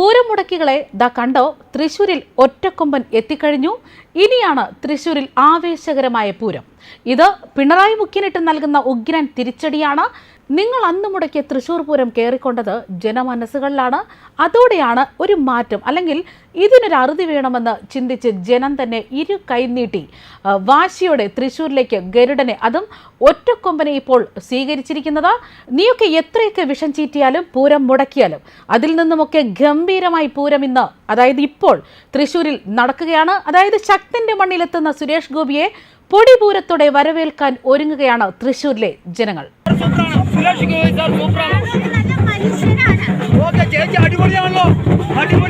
Pooram മുടക്കികളെ the കണ്ടോ തൃശൂരിൽ ഒറ്റക്കൊമ്പൻ എത്തിക്കഴിഞ്ഞു. ഇനിയാണ് തൃശൂരിൽ ആവേശകരമായ പൂരം. ഇത് പിണറായി മുഖ്യനിട്ട് നൽകുന്ന ഉഗ്രൻ തിരിച്ചടിയാണ്. നിങ്ങൾ അന്ന് മുടക്കിയ തൃശ്ശൂർ പൂരം കയറിക്കൊണ്ടത് ജനമനസ്സുകളിലാണ്. അതോടെയാണ് ഒരു മാറ്റം. അല്ലെങ്കിൽ ഇതിനൊരു അറുതി വേണമെന്ന് ചിന്തിച്ച് ജനം തന്നെ ഇരു കൈനീട്ടി വാശിയോടെ തൃശ്ശൂരിലേക്ക് ഗരുഡനെ അതും ഒറ്റക്കൊമ്പനെ ഇപ്പോൾ സ്വീകരിച്ചിരിക്കുന്നത്. നീയൊക്കെ എത്രയൊക്കെ വിഷം ചീറ്റിയാലും പൂരം മുടക്കിയാലും അതിൽ നിന്നുമൊക്കെ ഗംഭീരമായി പൂരം ഇന്ന് അതായത് ഇപ്പോൾ തൃശ്ശൂരിൽ നടക്കുകയാണ്. അതായത് ശക്തന്റെ മണ്ണിലെത്തുന്ന സുരേഷ് ഗോപിയെ പൊടിപൂരത്തോടെ വരവേൽക്കാൻ ഒരുങ്ങുകയാണ് തൃശൂരിലെ ജനങ്ങൾ. സുരേഷ് ഗോപി സാർ സൂപ്പറാണ് ഓക്കെ ചേച്ചി അടിപൊളിയാണല്ലോ. അടിപൊളിയായിട്ടാണല്ലോ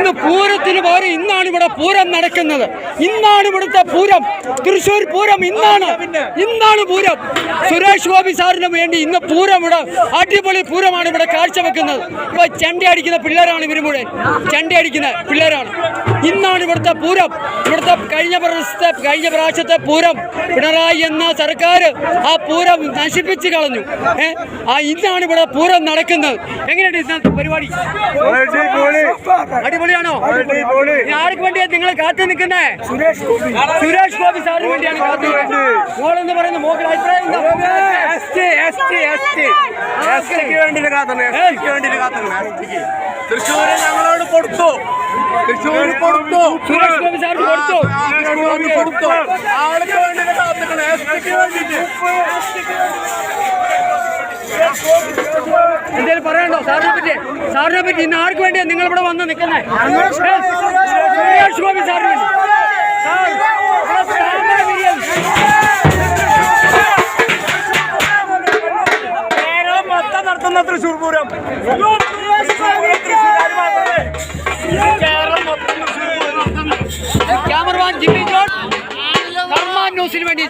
ഇന്ന് പൂരത്തിന് പകരം ഇന്നാണ് ഇവിടെ പൂരം നടക്കുന്നത്? ഇന്നാണ് ഇവിടുത്തെ പൂരം. തൃശ്ശൂർ പൂരം ഇന്നാണ്. ഇന്നാണ് പൂരം. സുരേഷ് ഗോപി സാറിന് വേണ്ടി ഇന്ന് പൂരം ഇവിടെ അടിപൊളി പൂരമാണ് ഇവിടെ കാഴ്ചവെക്കുന്നത്. ഇപ്പൊ ചെണ്ട അടിക്കുന്ന പിള്ളേരാണ് ഇവർ മുഴുവൻ. ചെണ്ട അടിക്കുന്ന പിള്ളേരാണ്. ഇന്നാണ് ഇവിടുത്തെ പൂരം. ഇവിടുത്തെ കഴിഞ്ഞ പ്രാവശ്യത്തെ കഴിഞ്ഞ പ്രാവശ്യത്തെ പൂരം. പിണറായി എന്ന സർക്കാർ ആ പൂരം നശിപ്പിച്ചു കളഞ്ഞു. ആ ഇന്നാണ് ഇവിടെ പൂരം നടക്കുന്നത്. എങ്ങനെയുണ്ട് ഇന്നത്തെ പരിപാടി? അടിപൊളിയാണോ ആർക്ക് വേണ്ടിയാ നിങ്ങൾ കാത്തു നിൽക്കുന്നേ? സുരേഷ് ഗോപി. സുരേഷ് ഗോപി സാറിന് വേണ്ടിയാണ് കാത്തു മോളെന്ന് പറയുന്ന മോക്കിൽ അഭിപ്രായം? തൃശ്ശൂര് ഞങ്ങളോട് കൊടുത്തു. തൃശ്ശൂര് കൊടുത്തു. സുരേഷ് ഗോപി കൊടുത്തു. തൃശ്ശൂര് കൊടുത്തു. ആൾക്ക് വേണ്ടി കാത്തിക്കണേ എസ് ടിക്ക് വേണ്ടിട്ട് എന്തെങ്കിലും പറയണ്ടോ സാറിനെ പറ്റി സാറിനെ പറ്റി ഇന്ന് ആർക്ക് വേണ്ടിയാ നിങ്ങൾ ഇവിടെ വന്ന് നിൽക്കുന്നേ സുരേഷ് ഗോപി സാറിന്. നടത്തുന്ന Thrissur Pooram cameraman Jimmy John ന്യൂസിന് വേണ്ടി